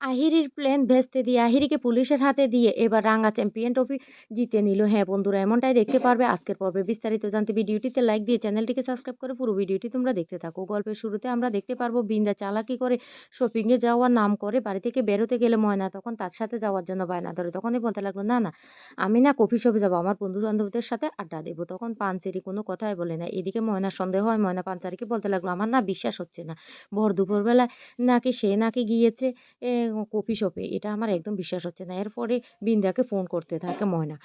আহিরির plan ভেস্তে দিয়ে, আহিরিকে পুলিশের হাতে দিয়ে এবার রাঙা চ্যাম্পিয়ন ট্রফি জিতে নিল। হ্যাঁ বন্ধুরা, এমনটাই দেখতে পারবে আজকের পর্বে বিস্তারিত জানতে ভিডিওটিতে লাইক দিয়ে চ্যানেলটিকে সাবস্ক্রাইব করে পুরো ভিডিওটি তোমরা দেখতে থাকো। গল্পের শুরুতে আমরা দেখতে পারব, বিন্দা চালাকি করে শপিংয়ে যাওয়ার নাম করে বাড়ি থেকে বেরোতে গেলে ময়না তখন তার সাথে যাওয়ার জন্য বায়না ধরে। তখনই বলতে লাগল, না না, আমি না কফি শপে যাব, আমার বন্ধু বান্ধবদের সাথে আড্ডা দেবো। তখন পাঞ্চেরি কোনো কথাই বলে না। এদিকে ময়না সন্দেহ হয়, ময়না পাঞ্চারিকে বলতে লাগল, আমার না বিশ্বাস হচ্ছে না। ভর দুপুরবেলায় নাকি সে নাকি গিয়েছে কফি শপে এটা আমার একদম বিশ্বাস হচ্ছে না। এরপরে বিন্দাকে ফোন করতে থাকে ময়না।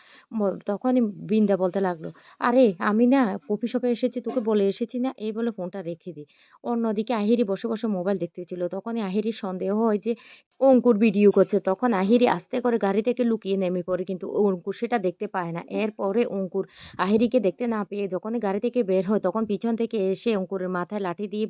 তখনই বিন্দা বলতে লাগল, আরে, আমি না কফি শপে এসেছি, তোকে বলে এসেছি না? এই বলে ফোনটা রেখে দিই। অন্যদিকে আহিরি বসে বসে মোবাইল দেখতেছিল। তখনই আহিরির সন্দেহ হয় যে, অঙ্কুর ভিডিও করছে। তখন আহিরি আস্তে করে গাড়ি থেকে লুকিয়ে নেমে পড়ে, কিন্তু অঙ্কুর সেটা দেখতে পায় না। এরপরে অঙ্কুর আহিরিকে দেখতে না পেয়ে যখনই গাড়ি থেকে বের হয়, তখন পিছন থেকে এসে অঙ্কুরের মাথায় লাঠি দিয়ে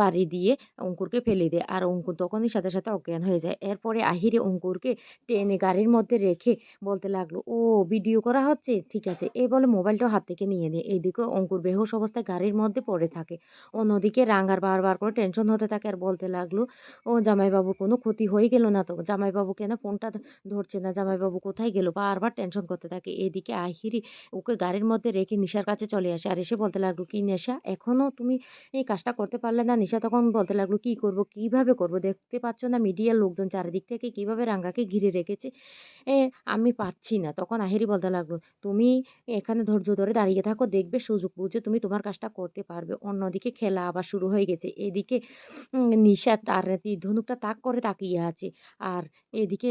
বাড়ি দিয়ে অঙ্কুরকে ফেলে দেয়। আর অঙ্কুর তখনই সাথে সাথে অজ্ঞান হয়ে যায়। এরপরে আহিরে অঙ্কুরকে টেনে গাড়ির মধ্যে রেখে বলতে লাগল, ও ভিডিও করা হচ্ছে? ঠিক আছে। এই বলে মোবাইলটা হাত থেকে নিয়ে নেয়। এইদিকে অঙ্কুর বেহুশ অবস্থায় গাড়ির মধ্যে পড়ে থাকে। অন্যদিকে রাঙ্গার বারবার করে টেনশন হতে থাকে আর বলতে লাগল, ও, জামাইবাবুর কোনো ক্ষতি হয়ে গেল না তো? জামাইবাবু কেন ফোনটা ধরছে না? জামাইবাবু কোথায় গেল? বারবার টেনশন করতে থাকে। এদিকে আহিরি ওকে গাড়ির মধ্যে রেখে নিশার কাছে চলে আসে আর এসে বলতে লাগল, কি নেশা? এখনও তুমি এই কাজটা করতে পারলে না? নিশা তখন বলতে লাগল, কি করব? কীভাবে করব? দেখতে পাচ্ছ না মিডিয়ার লোকজন চারিদিক থেকে কীভাবে রাঙ্গাকে ঘিরে রেখেছে, এ আমি পারছি না। তখন আহিরি বলতে লাগল, তুমি এখানে ধৈর্য ধরে দাঁড়িয়ে থাকো, দেখবে সুযোগ বুঝে তুমি তোমার কাজটা করতে পারবে। অন্যদিকে খেলা আবার শুরু হয়ে গেছে। এদিকে নিশা তার ধনুকটা তাক করে তাকিয়ে আছে। আর এদিকে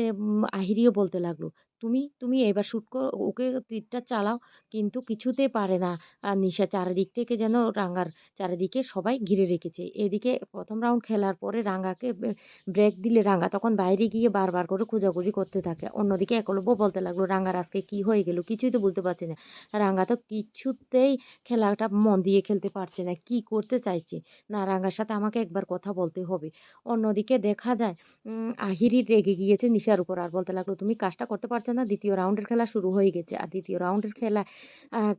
আহিরিও বলতে লাগল তুমি তুমি এবার শ্যুট শুট ওকে তীরটা চালাও। কিন্তু কিছুতে পারে না। আর নিশা চারিদিক থেকে যেন রাঙ্গার চারিদিকে সবাই ঘিরে রেখেছে। এদিকে প্রথম রাউন্ড খেলার পরে রাঙ্গাকে ব্রেক দিলে রাঙ্গা তখন বাইরে গিয়ে বারবার করে খোঁজাখুঁজি করতে থাকে। অন্যদিকে একলব্য বলতে লাগল রাঙ্গার আজকে কি হয়ে গেল? কিছুই তো বুঝতে পারছে না। রাঙ্গা তো কিছুতেই খেলাটা মন দিয়ে খেলতে পারছে না। কি করতে চাইছে? না রাঙ্গার সাথে আমাকে একবার কথা বলতে হবে। অন্যদিকে দেখা যায় আহিরি রেগে গিয়েছে নিশার উপর। আর বলতে লাগল, তুমি কাজটা করতে পারছ না, দ্বিতীয় রাউন্ডের খেলা শুরু হয়ে গেছে। আর দ্বিতীয় রাউন্ডের খেলা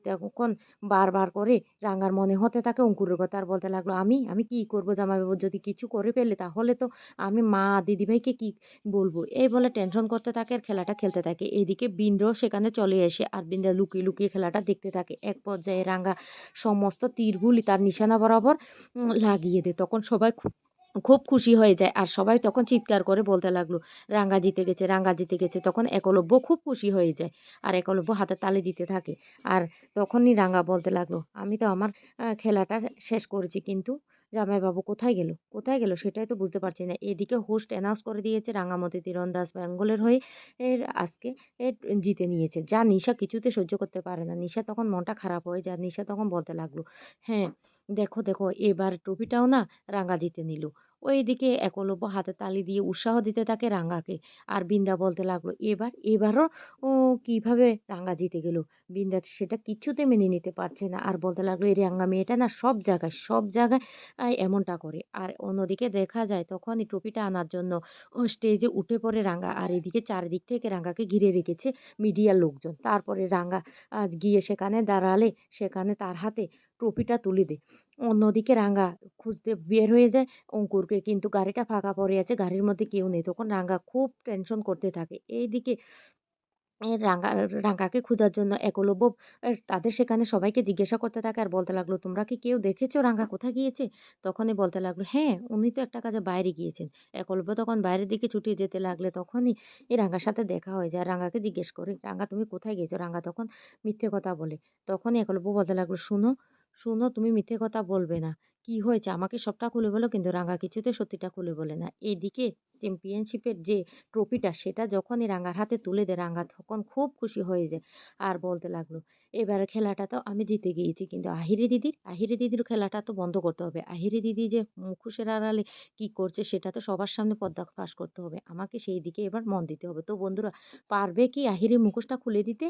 তখন বারবার করে রাঙ্গার মনে হতে থাকে, অঙ্কুরের কথা আর বলতে লাগল, আমি আমি কি করব জামাইবাবু? যদি কিছু করে ফেলে তাহলে তো আমি মা দিদিভাইকে কি বলব? এই বলে টেনশন করতে থাকে আর খেলাটা খেলতে থাকে। এদিকে বিন্দ্র সেখানে চলে এসে আর বিন্দ্রা লুকিয়ে লুকিয়ে খেলাটা দেখতে থাকে। এক পর্যায়ে রাঙ্গা সমস্ত তীরগুলি তার নিশানা বরাবর লাগিয়ে দেয়। তখন সবাই খুব খুব খুশি হয়ে যায়। আর সবাই তখন চিৎকার করে বলতে লাগল, রাঙ্গা জিতে গেছে, রাঙ্গা জিতে গেছে। তখন একলব্য খুব খুশি হয়ে যায় আর একলব্য হাতে তালি দিতে থাকে। আর তখনই রাঙ্গা বলতে লাগল, আমি তো আমার খেলাটা শেষ করেছি, কিন্তু জামাইবাবু কোথায় গেল? কোথায় গেল? সেটাই তো বুঝতে পারছি না। এদিকে হোস্ট অ্যানাউন্স করে দিয়েছে রাঙ্গামতি তীরন্দাজ বেঙ্গলের হয়ে এর আজকে জিতে নিয়েছে। যা নিশা কিছুতে সহ্য করতে পারে না। নিশা তখন মনটা খারাপ হয়ে যায়। নিশা তখন বলতে লাগল হ্যাঁ দেখো দেখো, এবার ট্রফিটাও না রাঙ্গা জিতে নিল। ওই ওইদিকে একলব্য হাতে তালি দিয়ে উৎসাহ দিতে থাকে রাঙ্গাকে আর বিন্দা বলতে লাগল, এবার, এবারও ও কীভাবে রাঙ্গা জিতে গেল? বিন্দা সেটা কিছুতে মেনে নিতে পারছে না। আর বলতে লাগল, এই রাঙ্গা মেয়েটা না সব জায়গায় সব জায়গায় এমনটা করে। আর অন্যদিকে দেখা যায় তখনই ট্রফিটা আনার জন্য স্টেজে উঠে পড়ে রাঙ্গা আর এদিকে চারিদিক থেকে রাঙ্গাকে ঘিরে রেখেছে মিডিয়ার লোকজন। তারপরে রাঙ্গা গিয়ে সেখানে দাঁড়ালে, সেখানে তার হাতে ট্রফিটা তুলে দেয়। অন্যদিকে রাঙ্গা খুঁজতে বের হয়ে যায়। অঙ্কুরকে কিন্তু গাড়িটা ফাঁকা পড়ে আছে, গাড়ির মধ্যে কেউ নেই। তখন রাঙ্গা খুব টেনশন করতে থাকে। এইদিকে রাঙ্গা, রাঙ্গাকে খোঁজার জন্য একলব্য তাদের সেখানে সবাইকে জিজ্ঞাসা করতে থাকে আর বলতে লাগল, তোমরা কি কেউ দেখেছ রাঙ্গা কোথায় গিয়েছে? তখনই বলতে লাগল হ্যাঁ উনি তো একটা কাজে বাইরে গিয়েছেন। একলব্য তখন বাইরের দিকে ছুটে যেতে লাগলে তখনই এই রাঙ্গার সাথে দেখা হয়ে যায়। রাঙ্গাকে জিজ্ঞেস করে, রাঙ্গা, তুমি কোথায় গিয়েছো? রাঙ্গা তখন মিথ্যে কথা বলে। তখনই একলব্য বলতে লাগল, শুনো শুনো, তুমি মিথ্যে কথা বলবে না। কি হয়েছে? আমাকে সবটা খুলে বলো, কিন্তু রাঙ্গা কিছুতে সত্যিটা খুলে বলে না। এদিকে চ্যাম্পিয়নশিপের যে ট্রফিটা সেটা যখনই রাঙ্গার হাতে তুলে দেয় রাঙ্গা তখন খুব খুশি হয়ে যায়। আর বলতে লাগল এবারে খেলাটা তো আমি জিতে গিয়েছি, কিন্তু আহিরে দিদির আহিরে দিদির খেলাটা তো বন্ধ করতে হবে। আহিরে দিদি যে মুখোশের আড়ালে কি করছে, সেটা তো সবার সামনে পর্দা ফাঁস করতে হবে। আমাকে সেই দিকে এবার মন দিতে হবে। তো বন্ধুরা, পারবে কি আহিরে মুখোশটা খুলে দিতে?